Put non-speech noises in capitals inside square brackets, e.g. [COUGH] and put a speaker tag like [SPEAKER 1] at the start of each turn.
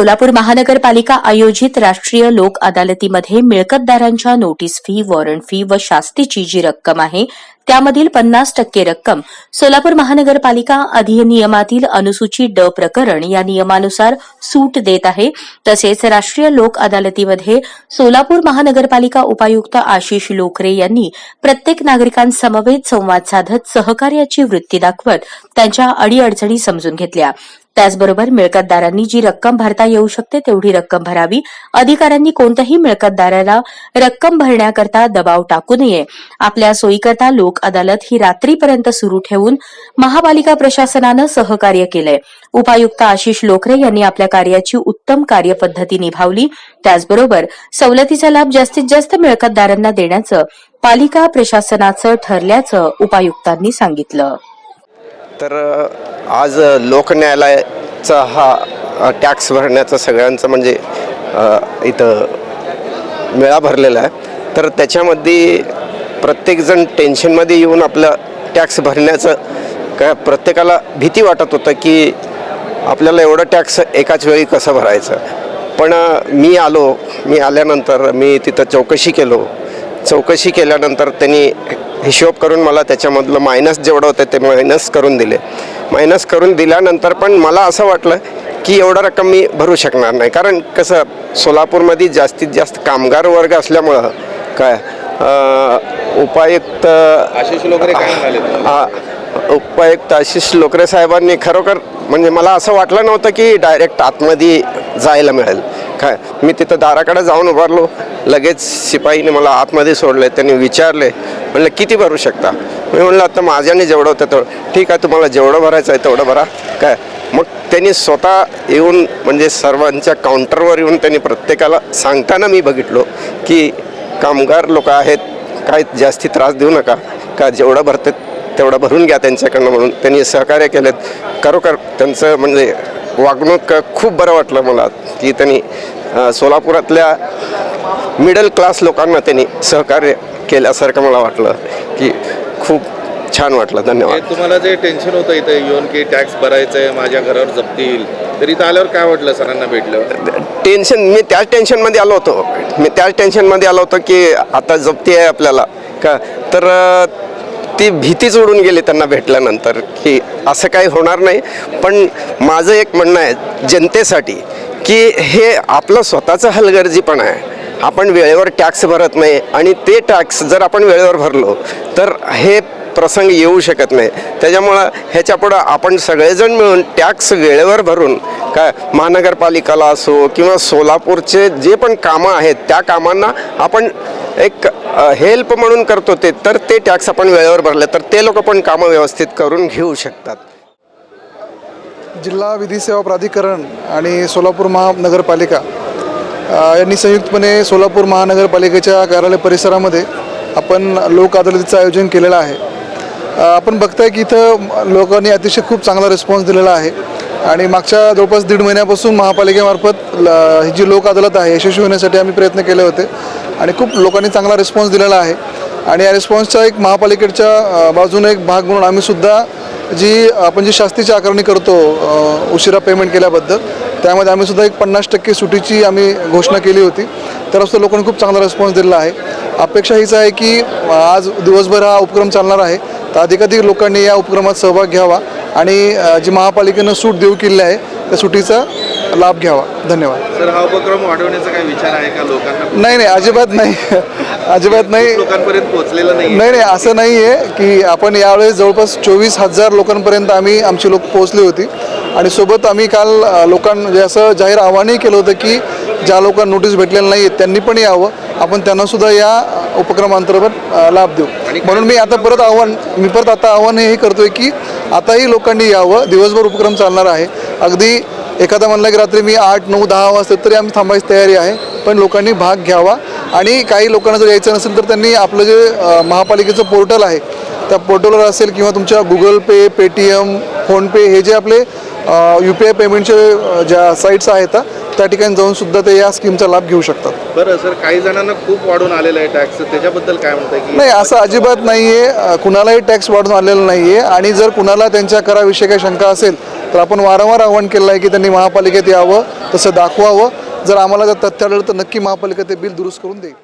[SPEAKER 1] सोलापूर महानगरपालिका आयोजित राष्ट्रीय लोक अदालतीमध्ये मिळकतदारांच्या नोटीस फी वॉरंट फी व शास्तीची जी रक्कम आहे त्यामधील पन्नास टक्के रक्कम सोलापूर महानगरपालिका अधिनियमातील अनुसूची ड प्रकरण या नियमानुसार सूट देत आहे. तसेच राष्ट्रीय लोक अदालतीमध्ये सोलापूर महानगरपालिका उपायुक्त आशिष लोखरे यांनी प्रत्येक नागरिकांसमवेत संवाद साधत सहकार्याची वृत्ती दाखवत त्यांच्या अडीअडचणी समजून घेतल्या. त्याचबरोबर मिळकतदारांनी जी रक्कम भरता येऊ शकते तेवढी रक्कम भरावी. अधिकाऱ्यांनी कोणत्याही मिळकतदाराला रक्कम भरण्याकरता दबाव टाकू नये. आपल्या सोयीकरता लोक अदालत ही रात्रीपर्यंत सुरू ठेवून महापालिका प्रशासनानं सहकार्य केलंय. उपायुक्त आशिष लोखरे यांनी आपल्या कार्याची उत्तम कार्यपद्धती निभावली. त्याचबरोबर सवलतीचा लाभ जास्तीत जास्त मिळकतदारांना देण्याचं पालिका प्रशासनाचं ठरल्याचं उपायुक्तांनी सांगितलं.
[SPEAKER 2] तर आज लोक न्यायालयाचा हा टॅक्स भरण्याचा सगळ्यांचं म्हणजे इथं मेळा भरलेला आहे. तर त्याच्यामध्ये प्रत्येकजण टेन्शनमध्ये येऊन आपलं टॅक्स भरण्याचं काय प्रत्येकाला भीती वाटत होतं की आपल्याला एवढं टॅक्स एकाच वेळी कसं भरायचं? पण मी आलो. मी आल्यानंतर मी तिथं चौकशी केलो. चौकशी केल्यानंतर त्यांनी हिशोब करून मला त्याच्यामधलं मायनस जेवढं होतं ते मायनस करून दिले. मायनस करून दिल्यानंतर पण मला असं वाटलं की एवढं रक्कम मी भरू शकणार नाही. कारण कसं सोलापूरमध्ये जास्तीत जास्त कामगार वर्ग असल्यामुळं काय उपायुक्त
[SPEAKER 3] आशिष लोकरे काय म्हणाले?
[SPEAKER 2] हा उपायुक्त आशिष लोकरे साहेबांनी खरोखर म्हणजे मला असं वाटलं नव्हतं की डायरेक्ट आतमध्ये जायला मिळेल. काय मी तिथं दाराकडे जाऊन उभारलो. लगेच शिपाईने मला आतमध्ये सोडले त्यांनी विचारले. म्हणलं किती भरू शकता? मी म्हणलं आता माझ्याने जेवढं होतं तेवढं. ठीक आहे तुम्हाला जेवढं भरायचं आहे तेवढं भरा. काय मग त्यांनी स्वतः येऊन म्हणजे सर्वांच्या काउंटरवर येऊन त्यांनी प्रत्येकाला सांगताना मी बघितलो की कामगार लोक आहेत काय जास्ती त्रास देऊ नका. का जेवढं भरते तेवढं भरून घ्या त्यांच्याकडनं म्हणून. त्यांनी सहकार्य केलेत. खरोखर त्यांचं म्हणजे वागणूक खूप बरं वाटलं मला. की त्यांनी सोलापुरातल्या मिडल क्लास लोकांना त्यांनी सहकार्य केल्यासारखं मला वाटलं. की खूप छान वाटलं. धन्यवाद.
[SPEAKER 3] तुम्हाला जे टेन्शन होतं इथं येऊन की टॅक्स भरायचं आहे माझ्या घरावर जपतील तरी तर इथं आल्यावर काय वाटलं सरांना भेटलं
[SPEAKER 2] टेन्शन मी त्याच टेन्शनमध्ये आलो होतो. मी त्याच टेन्शनमध्ये आलो होतो की आता जप्ती आहे आपल्याला. का? तर ती भीतीच उडून गेली त्यांना भेटल्यानंतर की असं काही होणार नाही. पण माझं एक म्हणणं आहे जनतेसाठी की हे आपलं स्वतःचं हलगर्जीपण आहे. आपण वेळेवर टॅक्स भरत नाही आणि ते टॅक्स जर आपण वेळेवर भरलो तर हे प्रसंग येऊ शकत नाही. त्याच्यामुळं ह्याच्यापुढं आपण सगळेजण मिळून टॅक्स वेळेवर भरून काय महानगरपालिकाला असो किंवा सोलापूरचे जे पण कामं आहेत त्या कामांना आपण एक हेल्प म्हणून करतो ते तर ते टॅक्स आपण वेळेवर भरले तर ते लोक पण कामं व्यवस्थित करून घेऊ शकतात.
[SPEAKER 4] जिल्हा विधी सेवा प्राधिकरण आणि सोलापूर महानगरपालिका यांनी संयुक्तपणे सोलापूर महानगरपालिकेच्या कार्यालय परिसरामध्ये आपण लोक अदालतीचं आयोजन केलेलं आहे. आपण बघताय की इथं लोकांनी अतिशय खूप चांगला रिस्पॉन्स दिलेला आहे. आणि मागच्या जवळपास दीड महिन्यापासून महापालिकेमार्फत ल- ही जी लोक अदालत आहे यशस्वी होण्यासाठी आम्ही प्रयत्न केले होते. आणि खूप लोकांनी चांगला रिस्पॉन्स दिलेला आहे. आणि या रिस्पॉन्सचा एक महापालिकेच्या बाजूने एक भाग म्हणून आम्हीसुद्धा जी आपण जी शास्तीची आकारणी करतो उशिरा पेमेंट केल्याबद्दल त्यामध्ये आम्ही सुद्धा एक पन्नास टक्के सुटीची आम्ही घोषणा केली होती. त्याला सुद्धा लोकांनी खूप चांगला रिस्पॉन्स दिलेला आहे. अपेक्षा हीच आहे की आज दिवसभर हा उपक्रम चालणार आहे. तर अधिकाधिक लोकांनी या उपक्रमात सहभाग घ्यावा. आणि जी महापालिकेनं सूट देऊ केली आहे त्या सुटीचा लाभ घ्यावा. धन्यवाद.
[SPEAKER 3] सर हा उपक्रम वाढवण्याचा काही विचार आहे का लोकांना?
[SPEAKER 4] नाही नाही अजिबात नाही. [LAUGHS] अजिबात नाही.
[SPEAKER 3] लोकांपर्यंत पोहोचलेलं नाही
[SPEAKER 4] नाही नाही असं नाही आहे की आपण यावेळेस जवळपास चोवीस हजार लोकांपर्यंत आम्ही आमची लोक पोहोचली होती. आणि सोबत आम्ही काल अ, लोकां म्हणजे असं जाहीर आव्हानही केलं होतं की ज्या लोकांना नोटीस भेटलेलं नाही आहेत त्यांनी पण यावं. आपण त्यांनासुद्धा या उपक्रमांतर्गत अ, लाभ देऊ. म्हणून मी आता परत आव्हान मी परत आता आव्हान हेही करतोय की आताही लोकांनी यावं. दिवसभर उपक्रम चालणार आहे. अगदी एखादा म्हणलं की रात्री मी आठ नऊ दहा वाजता तरी आम्ही थांबायची तयारी आहे पण लोकांनी भाग घ्यावा. आणि काही लोकांना जर यायचं नसेल तर त्यांनी आपलं जे महापालिकेचं पोर्टल आहे त्या पोर्टलवर असेल किंवा तुमच्या गुगल पे पेटीएम फोनपे हे जे आपले यू पी आय पेमेंटचे ज्या साईट्स आहेत त्या ठिकाणी जाऊन सुद्धा ते या स्कीमचा लाभ घेऊ शकतात.
[SPEAKER 3] बरं सर काही जणांना खूप वाढून आलेलं आहे टॅक्स त्याच्याबद्दल काय म्हणताय की
[SPEAKER 4] नाही असं अजिबात नाही आहे कुणालाही टॅक्स वाढून आलेला नाही आहे आणि जर कुणाला त्यांच्या कराविषयी काही शंका असेल तर आपण वारंवार आव्हान केलं आहे की त्यांनी महापालिकेत यावं तसं दाखवावं. जर आम्हाला जर तथ्य आढळलं तर नक्की महापालिका ते बिल दुरुस्त करून देईल.